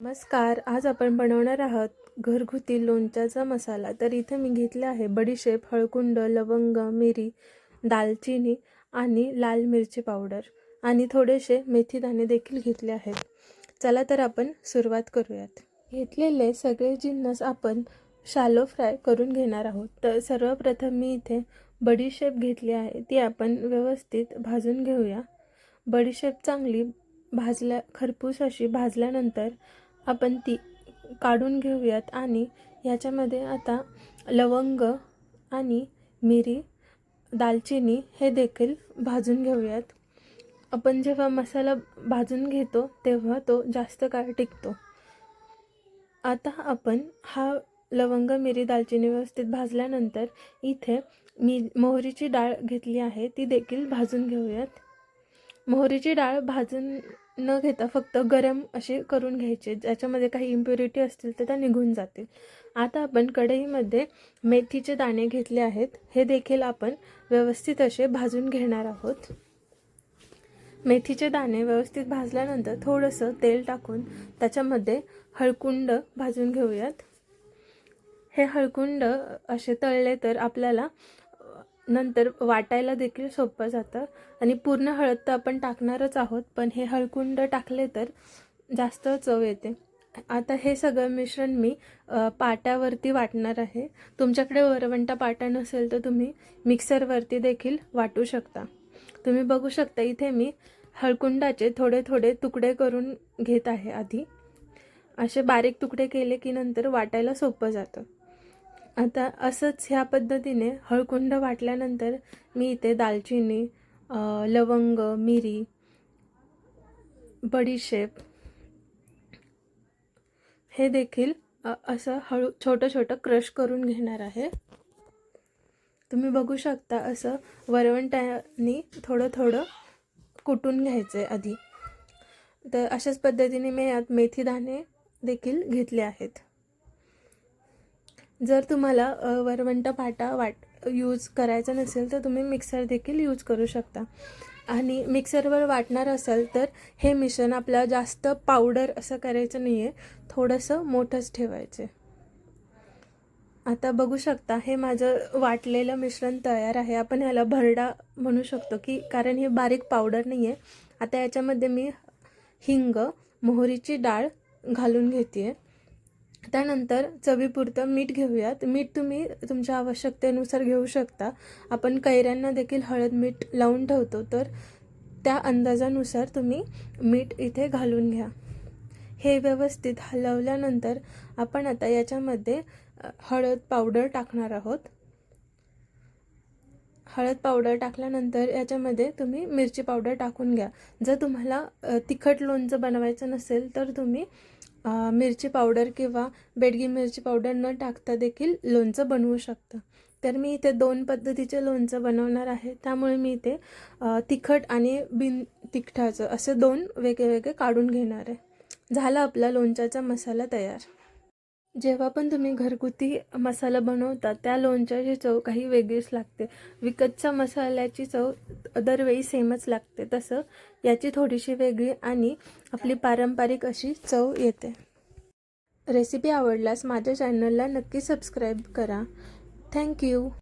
नमस्कार आज आपण बनवणार आहोत घरगुती लोणच्याचा मसाला. तर इथे मी घेतला आहे बडीशेप हळकुंड लवंग मिरी दालचिनी आणि लाल मिरची पावडर आणि थोडेसे मेथीदाणे देखील घेतले आहेत. चला तर आपण सुरुवात करूयात. घेतलेले सगळे जिन्नस आपण शालो फ्राय करून घेणार आहोत. तर सर्वप्रथम मी इथे बडीशेप घेतली आहे. ती आपण व्यवस्थित भाजून घेऊया. बडीशेप चांगली भाजल्या खरपूस अशी भाजल्यानंतर आपण ती काढून घेऊयात. आणि याच्यामध्ये आता लवंग आणि मिरी दालचिनी हे देखील भाजून घेऊयात. आपण जेव्हा मसाला भाजून घेतो तेव्हा तो जास्त काळ टिकतो. आता आपण हा लवंग मिरी दालचिनी व्यवस्थित भाजल्यानंतर इथे मी मोहरीची डाळ घेतली आहे ती देखील भाजून घेऊयात. मोहरीची डाळ भाजून न घेता फक्त गरम असे करून घ्यायचे. ज्याच्यामध्ये काही इम्प्युरिटी असतील तर त्या निघून जातील. आता आपण कढईमध्ये मेथीचे दाणे घेतले आहेत. हे देखील आपण व्यवस्थित असे भाजून घेणार आहोत. मेथीचे दाणे व्यवस्थित भाजल्यानंतर थोडंसं तेल टाकून त्याच्यामध्ये हळकुंड भाजून घेऊयात. हे हळकुंड असे तळले तर आपल्याला नंतर वाटायला देखील सोपं जातं. आणि पूर्ण हळद तर आपण टाकणारच आहोत पण हे हळकुंड टाकले तर जास्त चव येते. आता हे सगळं मिश्रण मी पाट्यावरती वाटणार आहे. तुमच्याकडे वरवंटा पाटा नसेल तर तुम्ही मिक्सरवरती देखील वाटू शकता. तुम्ही बघू शकता इथे मी हळकुंडाचे थोडे थोडे तुकडे करून घेत आहे आधी. असे बारीक तुकडे केले की नंतर वाटायला सोपं जातं. आता असंच ह्या पद्धतीने हळकुंड वाटल्यानंतर मी इथे दालचिनी लवंग मिरी बडीशेप हे देखील असं हळू छोटं छोटं क्रश करून घेणार आहे. तुम्ही बघू शकता असं वरवंट्यानी थोडं थोडं कुटून घ्यायचं आहे आधी. तर अशाच पद्धतीने मी यात मेथी दाणे देखील घेतले आहेत. जर तुम्हाला वरवंट पाटा वाट यूज करायचा नसेल तर तुम्ही मिक्सर देखील यूज करू शकता. आणि मिक्सरवर वाटणार असाल तर हे मिश्रण आपल्याला जास्त पावडर असं करायचं नाही आहे थोडंसं मोठंच ठेवायचं. आता बघू शकता हे माझं वाटलेलं मिश्रण तयार आहे. आपण ह्याला भरडा म्हणू शकतो की कारण हे बारीक पावडर नाही आहे आता याच्यामध्ये मी हिंग मोहरीची डाळ घालून घेते आहे त्यानंतर चवीपुरतं मीठ घेऊयात. मीठ तुम्ही तुमच्या आवश्यकतेनुसार घेऊ शकता. आपण कैऱ्यांना देखील हळद मीठ लावून ठेवतो. तर त्या अंदाजानुसार तुम्ही मीठ इथे घालून घ्या. हे व्यवस्थित हलवल्यानंतर आपण आता याच्यामध्ये हळद पावडर टाकणार आहोत. हळद पावडर टाकल्यानंतर याच्यामध्ये तुम्ही मिरची पावडर टाकून घ्या. जर तुम्हाला तिखट लोणचं बनवायचं नसेल तर तुम्ही मिरची पावडर किंवा बेडगी मिरची पावडर न टाकता देखील लोणचं बनवू शकता. तर मी इथे दोन पद्धतीचे लोणचं बनवणार आहे. त्यामुळे मी इथे तिखट आणि बिन तिखटाचं असे दोन वेगळे वेगळे काढून घेणार आहे. झाला आपला लोणच्याचा मसाला तयार. जेव्हा पण तुम्ही घरगुती मसाला बनवता त्या लोणच्याची चव काही वेगळीच लागते. विकतच्या मसाल्याची चव दरवेळी सेमच लागते. तसं याची थोडीशी वेगळी आणि आपली पारंपरिक अशी चव येते. रेसिपी आवडल्यास माझ्या चॅनलला नक्की सबस्क्राईब करा. थँक्यू